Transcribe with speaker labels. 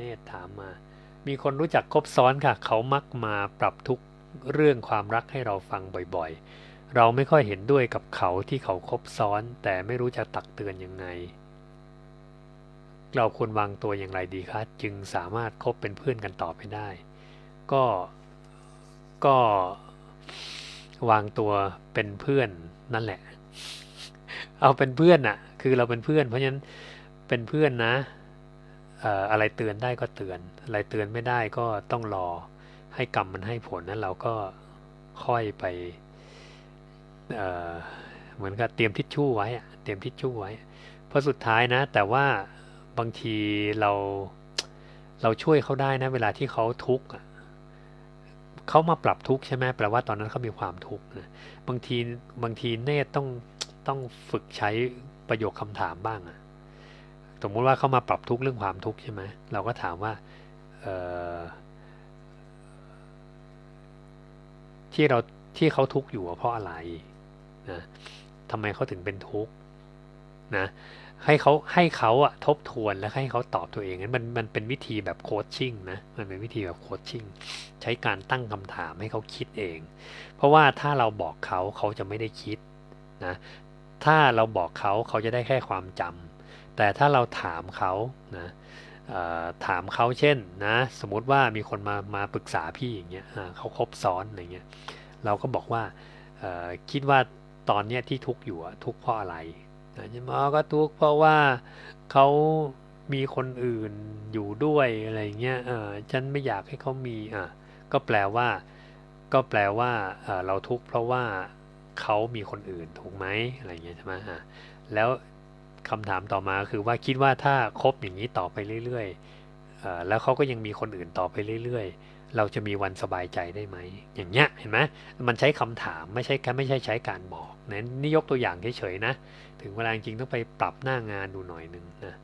Speaker 1: เนตรถามมา มีคนรู้จักคบซ้อนค่ะ เขามักมาปรับทุกเรื่องความรักให้เราฟังบ่อยๆ เราไม่ค่อยเห็นด้วยกับเขาที่เขาคบซ้อน แต่ไม่รู้จะตักเตือนยังไง เราควรวางตัวอย่างไรดีคะจึงสามารถคบเป็นเพื่อนกันต่อไปได้ ก็ก็วางตัวเป็นเพื่อนนั่นแหละ เอาเป็นเพื่อนอะคือเราเป็นเพื่อน เพราะฉะนั้นเป็นเพื่อนนะ อะไรเตือนได้ก็เตือน อะไรเตือนไม่ได้ก็ต้องรอให้กรรมมันให้ผลนั้นเราก็ค่อยไปเเหมือนกับเตรียมทิชชู่ไว้เตรียมทิชชู่ไว้ เพราะสุดท้ายนะ แต่ว่าบางทีเราเราช่วยเขาได้นะ เวลาที่เขาทุกข์เขามาปรับทุกข์ใช่ไหมแปลว่าตอนนั้นเขามีความทุกข์นะบางทีบางทีเนตต้องต้องฝึกใช้ประโยคคำถามบ้างอะ สมมุติว่าเขามาปรับทุกเรื่องความทุกข์ใช่ไหมเราก็ถามว่าที่เราที่เขาทุกข์อยู่เพราะอะไรนะทำไมเขาถึงเป็นทุกข์นะให้เขาให้เขาอะทบทวนแล้วให้เขาตอบตัวเองนั้นมันมันเป็นวิธีแบบโคชชิ่งนะมันเป็นวิธีแบบโคชชิ่งใช้การตั้งคำถามให้เขาคิดเอง เพราะว่าถ้าเราบอกเขาเขาจะไม่ได้คิดนะถ้าเราบอกเขาเขาจะได้แค่ความจำ แต่ถ้าเราถามเขานะถามเขาเช่นนะสมมติว่ามีคนมามาปรึกษาพี่อย่างเงี้ยเขาครบซ้อนอะไรเงี้ยเราก็บอกว่าคิดว่าตอนเนี้ยที่ทุกข์อยู่ทุกข์เพราะอะไรนะใช่ไหมอก็ทุกข์เพราะว่าเขามีคนอื่นอยู่ด้วยอะไรเงี้ยเออฉันไม่อยากให้เขามีอะก็แปลว่า ก็แปลว่าเอ่อเราทุกข์เพราะว่าเขามีคนอื่นถูกไหมอะไรเงี้ยใช่ไหมอะแล้ว คำถามต่อมาคือว่าคิดว่าถ้าคบอย่างนี้ต่อไปเรื่อยๆแล้วเขาก็ยังมีคนอื่นต่อไปเรื่อยๆ เราจะมีวันสบายใจได้ไหม อย่างเงี้ยเห็นไหมมันใช้คำถามไม่ใช่แค่ไม่ใช่ใช้การบอกนะนี่ยกตัวอย่างเฉยๆนะ ถึงเวลาจริงต้องไปปรับหน้างานดูหน่อยหนึ่งนะ